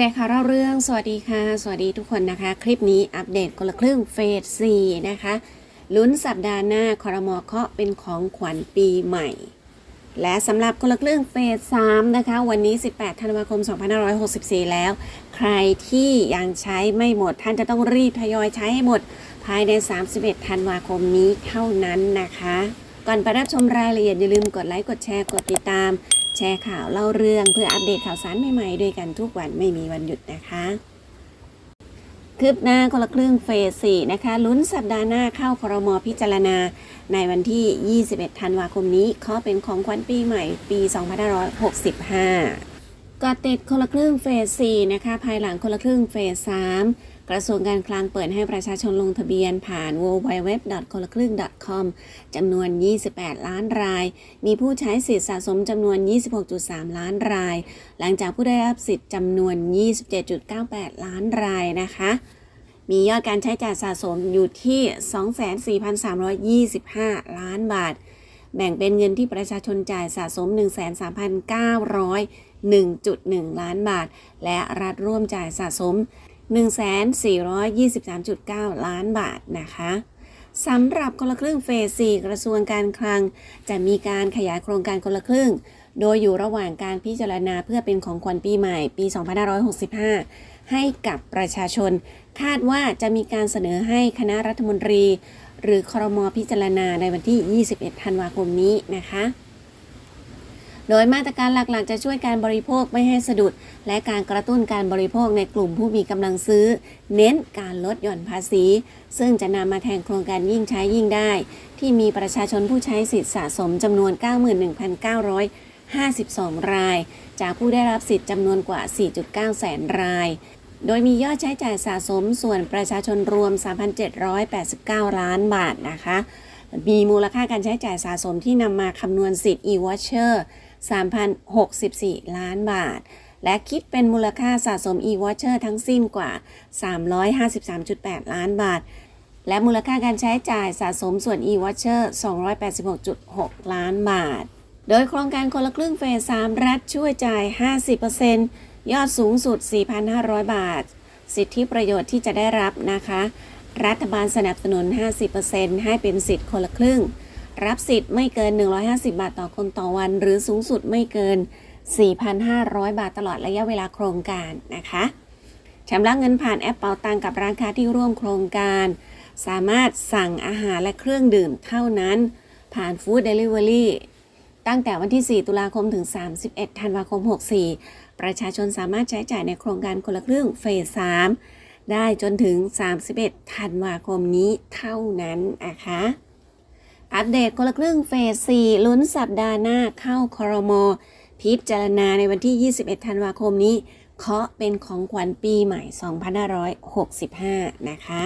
แจกข่าวเล่าเรื่อง สวัสดีค่ะ สวัสดีทุกคนนะคะ คลิปนี้อัปเดตคนละครึ่งเฟส 4 นะคะ ลุ้นสัปดาห์หน้าคอรมอเคาะเป็นของขวัญปีใหม่ และสำหรับคนละครึ่งเฟส 3 นะคะ วันนี้ 18 ธันวาคม 2564 แล้ว ใครที่ยังใช้ไม่หมดท่านจะต้องรีบทยอยใช้ให้หมด ภายใน 31 ธันวาคมนี้เท่านั้นนะคะ ก่อนไปรับชมรายละเอียดอย่าลืมกดไลค์กดแชร์กดติดตาม แชร์ข่าวเล่าเรื่องเพื่ออัปเดตข่าวสารใหม่ๆด้วยกันทุกวันไม่มีวันหยุดนะคะคืบหน้าคนละครึ่งเฟส4นะคะลุ้นสัปดาห์หน้าเข้าครมพิจารณา ในวันที่ 21 ธันวาคมนี้ขอเป็นของขวัญปีใหม่ปี 2565ก็ติดคนละครึ่งเฟส4นะคะภายหลังคนละครึ่งเฟส3 กระทรวงการคลังเปิดให้ประชาชนลงทะเบียนผ่าน w w w คนละครึ่ง .com จำนวน 28 ล้านราย มีผู้ใช้สิทธิสะสมจำนวน 26.3 ล้านราย หลังจากผู้ได้รับสิทธิ์จำนวน 27.98 ล้านรายนะคะมียอดการใช้จ่ายสะสมอยู่ที่ 24,325 ล้านบาท แบ่งเป็นเงินที่ประชาชนจ่ายสะสม 1,3,901.1 ล้านบาท และรัฐร่วมจ่ายสะสม 1,423.9 ล้านบาทนะคะสำหรับคนละครึ่งเฟส 4 กระทรวงการคลัง จะมีการขยายโครงการคนละครึ่ง โดยอยู่ระหว่างการพิจารณาเพื่อเป็นของขวัญปีใหม่ปี 2565 ให้กับประชาชน คาดว่าจะมีการเสนอให้คณะรัฐมนตรี หรือครมพิจารณาในวันที่ 21 ธันวาคมนี้นะคะ โดยมาตรการหลักๆ จะช่วยการบริโภคไม่ให้สะดุด และการกระตุ้นการบริโภคในกลุ่มผู้มีกำลังซื้อ เน้นการลดหย่อนภาษี ซึ่งจะนำมาแทนโครงการยิ่งใช้ยิ่งได้ ที่มีประชาชนผู้ใช้สิทธิสะสมจำนวน 91,952 ราย จากผู้ได้รับสิทธิ์จำนวนกว่า 4.9 แสนราย โดยมียอดใช้จ่ายสะสมส่วนประชาชนรวม 3,789 ล้านบาทนะคะมีมูลค่าการใช้จ่ายสะสมที่นำมาคำนวณสิทธิ์ e-voucher 3,064 ล้านบาท และคิดเป็นมูลค่าสะสม e-voucher ทั้งสิ้นกว่า 353.8 ล้านบาท และมูลค่าการใช้จ่ายสะสมส่วน e-voucher 286.6 ล้านบาท โดยโครงการคนละครึ่งเฟส 3 รัฐช่วยจ่าย 50%ยอดสูงสุด 4,500 บาท สิทธิประโยชน์ที่จะได้รับนะคะ รัฐบาลสนับสนุน 50%ให้เป็นสิทธิ์คนละครึ่ง รับสิทธิ์ไม่เกิน 150 บาทต่อคนต่อวัน หรือสูงสุดไม่เกิน 4,500 บาทตลอดระยะเวลาโครงการนะคะชำระเงินผ่านแอปเป๋าตังกับร้านค้าที่ร่วมโครงการ สามารถสั่งอาหารและเครื่องดื่มเท่านั้น ผ่านฟู้ดเดลิเวอรี่ตั้งแต่วันที่ 4 ตุลาคมถึง 31 ธันวาคม 64 ประชาชนสามารถใช้จ่ายในโครงการคนละครึ่งเฟส 3 ได้จนถึง 31 ธันวาคมนี้เท่านั้นนะคะ อัปเดตคนละครึ่งเฟส 4 ลุ้นสัปดาห์หน้าเข้าคอรมอพิจารณาในวันที่ 21 ธันวาคมนี้ เคาะเป็นของขวัญปีใหม่ 2565 นะคะ